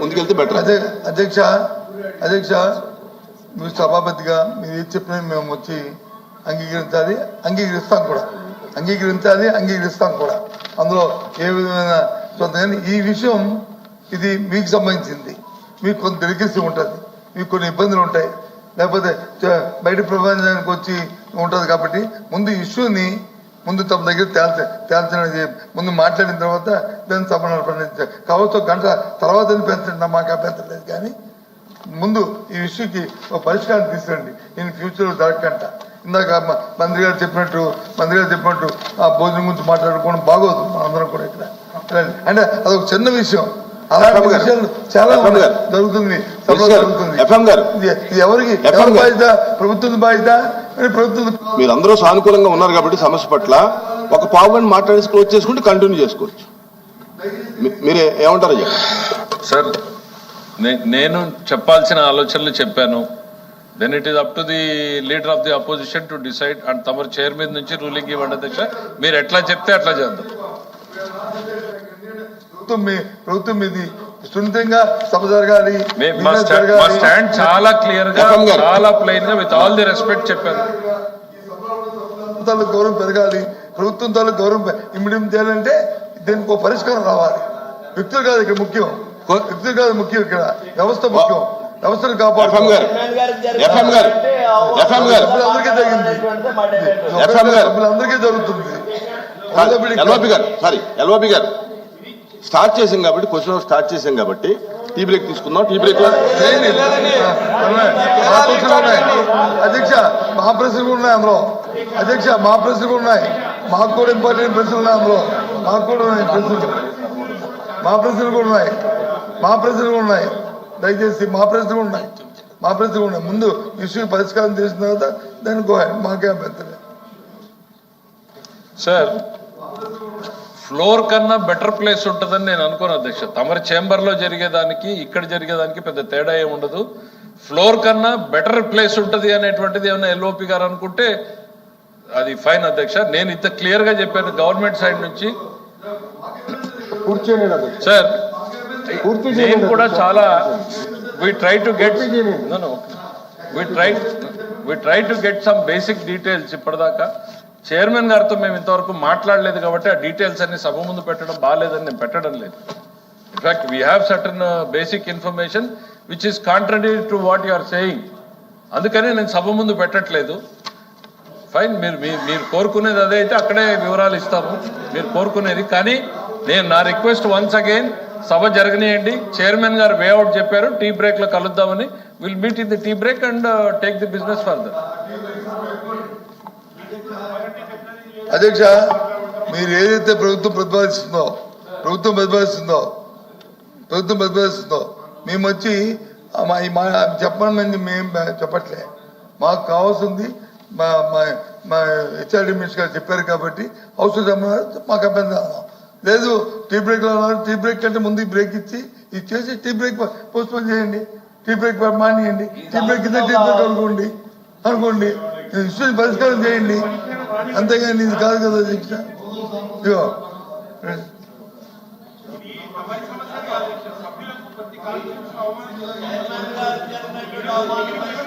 ముందుకెళ్తే బెటర్ అదే అధ్యక్ష అధ్యక్ష మీరు సభాపతిగా మీరు ఏది చెప్పినా మేము వచ్చి అంగీకరించాలి అంగీకరిస్తాం కూడా. అంగీకరించాలి అంగీకరిస్తాం కూడా. అందులో ఏ విధమైన చూద్దాం ఈ విషయం ఇది మీకు సంబంధించింది. మీకు కొంత డెలికేసీ ఉంటుంది. మీకు కొన్ని ఇబ్బందులు ఉంటాయి. లేకపోతే బయట ప్రపంచానికి వచ్చి ఉంటుంది కాబట్టి ముందు ఇష్యూని ముందు తమ దగ్గర తేల్చ తేల్చడానికి ముందు మాట్లాడిన తర్వాత దాన్ని సభ నడపండి. కావచ్చు గంట తర్వాత పెంచండి. మాకు అభ్యంతరం కానీ ముందు ఈ ఇష్యూకి ఒక పరిష్కారం తీసుకురండి నేను ఫ్యూచర్లో జరగకంట ఇందాక మంత్రి గారు చెప్పినట్టు మంత్రి గారు చెప్పినట్టు ఆ భోజనం గురించి మాట్లాడుకోవడం బాగోదు. మనందరం కూడా ఇక్కడ. అంటే అదొక చిన్న విషయం. చాలా ఎఫ్ఎం ఉన్నాయి. గారు. జరుగుతుంది. ఎఫ్ఎం గారు. ఎవరికి? ఎవరి. బాధ్యత? ప్రభుత్వం బాధ్యత? ప్రభుత్వం మీరందరూ సానుకూలంగా ఉన్నారు కాబట్టి సమస్య పట్ల ఒక పావు గంట మాట్లాడేసి క్లోజ్ చేసుకుంటే కంటిన్యూ చేసుకోవచ్చు. మీరే ఏమంటారు అయ్యా సార్ నేను చెప్పాల్సిన ఆలోచనలు చెప్పాను. Then it is up to the leader of the opposition to decide and తమరు చైర్ మీద నుంచి రూలింగ్ ఇవ్వండి అధ్యక్ష. మీరు ఎట్లా చెప్తే అట్లా చేద్దాం. ప్రభుత్వం మీ ప్రభుత్వం మీది సున్నితంగా సభ జరగాలి. స్టాండ్ చాలా క్లియర్గా. చాలా ప్లెయిన్గా విత్ ఆల్ ది రెస్పెక్ట్ తాలూకు గౌరవం పెరగాలి. ప్రభుత్వం తాలూకు గౌరవం ఇమ్మడి చేయాలంటే దీనికి ఒక పరిష్కారం రావాలి. వ్యక్తులు కాదు ఇక్కడ ముఖ్యం. వ్యక్తులు కాదు ముఖ్యం ఇక్కడ. వ్యవస్థ ముఖ్యం. వ్యవస్థను జరిగింది. సభ్యులందరికీ జరుగుతుంది. ఎల్ఓపి గారు. సారీ ఎల్ఓపి గారు. స్టార్ట్ చేసాం కాబట్టి క్వశ్చన్ స్టార్ట్ చేసాం కాబట్టి టీ బ్రేక్ తీసుకుందాం. టీ బ్రేక్ అధ్యక్ష మా ప్రశ్నలు కూడా ఉన్నాయి. అందులో. అధ్యక్ష మా ప్రశ్నలు కూడా ఉన్నాయి. మాకు కూడా ఇంపార్టెంట్ ప్రశ్నలు ఉన్నాయి అందులో. మాకు కూడా ఉన్నాయి ప్రశ్నలు మా ప్రశ్నలు కూడా ఉన్నాయి. మా ప్రశ్నలు కూడా ఉన్నాయి. దయచేసి మా ప్రశ్నలు కూడా ఉన్నాయి. మా ప్రశ్నలు కూడా ఉన్నాయి. ముందు ఇష్యూ పరిష్కారం చేసిన తర్వాత దాన్ని. మాకే అభ్యంతరం సార్ ఫ్లోర్ కన్నా బెటర్ ప్లేస్ ఉంటుందని నేను అనుకోను అధ్యక్ష. తమరి చేంబర్లో జరిగేదానికి ఇక్కడ జరిగేదానికి పెద్ద తేడా ఏమి ఉండదు. ఫ్లోర్ కన్నా బెటర్ ప్లేస్ ఉంటది అనేటువంటిది ఏమైనా ఎల్ఓపి గారు అనుకుంటే అది ఫైన్ అధ్యక్ష. నేను ఇంత క్లియర్గా చెప్పాను గవర్నమెంట్ సైడ్ నుంచి. సార్ నేను కూడా చాలా we try to get we try we try to get some basic details ఇప్పటిదాకా. చైర్మన్ గారితో మేము ఇంతవరకు మాట్లాడలేదు కాబట్టి ఆ డీటెయిల్స్ అన్ని సభ ముందు పెట్టడం బాగాలేదని నేను పెట్టడం లేదు. In fact we have certain basic information which is contrary to what you are saying అందుకనే నేను సభ ముందు పెట్టట్లేదు. ఫైన్ మీరు మీరు కోరుకునేది అదే అయితే అక్కడే వివరాలు ఇస్తాము. మీరు కోరుకునేది. కానీ నేను నా రిక్వెస్ట్ వన్స్ అగైన్ సభ జరగనియండి. చైర్మన్ గారు వేఅవుట్ చెప్పారు. టీ బ్రేక్లో కలుద్దామని. Will meet in the tea break and take the business further అధ్యక్ష మీరు ఏదైతే ప్రభుత్వం ప్రతిపాదిస్తుందో ప్రభుత్వం ప్రతిపాదిస్తుందో ప్రభుత్వం ప్రతిపాదిస్తుందో మేము వచ్చి మా చెప్పమని మేము చెప్పట్లే. మాకు కావాల్సింది మా మా మా హెచ్ఆర్డి మినిస్టర్ గారు చెప్పారు కాబట్టి అవసరం చెప్పమన్నారు మాకు అభ్యంతరం లేదు. టీ బ్రేక్లో ఉన్నారు టీ బ్రేక్ కంటే ముందు బ్రేక్ ఇచ్చి ఇచ్చేసి టీ బ్రేక్ పోస్ట్పోన్ చేయండి. టీ బ్రేక్ మానేయండి. టీ బ్రేక్ కింద టీ బ్రేక్ అనుకోండి అనుకోండి ఇష్యూ పరిష్కారం చేయండి. అంతేగాని ఇది కాదు కదా దీక్ష ఇదిగో సభాపతి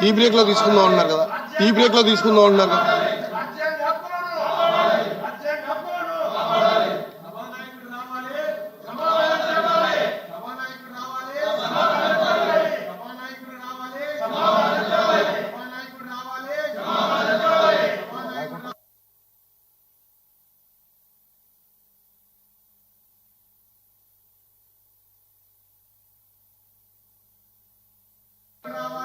టీ బ్రేక్లో తీసుకుందాం అన్నారు కదా. టీ బ్రేక్లో తీసుకుందాం అన్నారు కదా.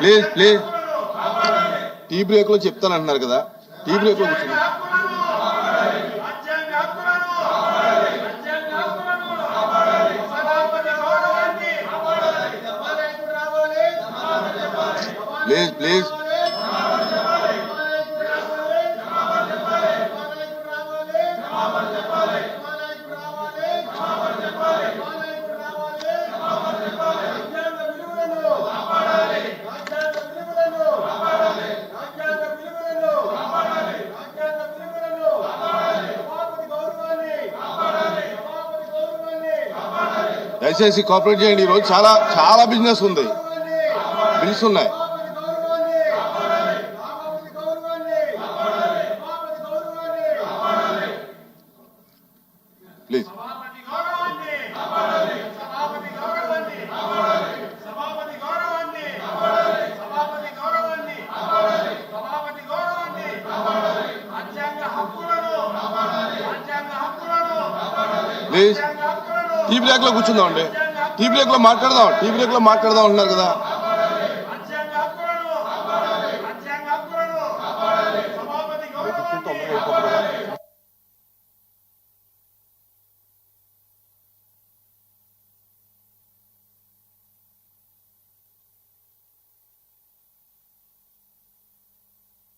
Please please. టీ బ్రేక్లో చెప్తానంటున్నారు కదా. టీ బ్రేక్లో కూర్చోండి. Please please. దయచేసి కోఆపరేట్ చేయండి. ఈరోజు చాలా చాలా బిజినెస్ ఉంది. బిల్స్ ఉన్నాయి. ప్లీజ్ ప్లీజ్ టీ బ్రేక్లో కూర్చుందాం అండి టీ బ్రేక్లో మాట్లాడదాం. టీ బ్రేక్లో మాట్లాడదాం అంటున్నారు కదా.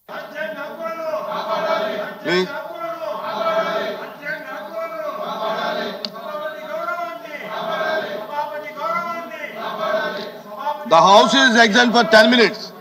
రాజ్యాంగ The House is exempt for 10 minutes.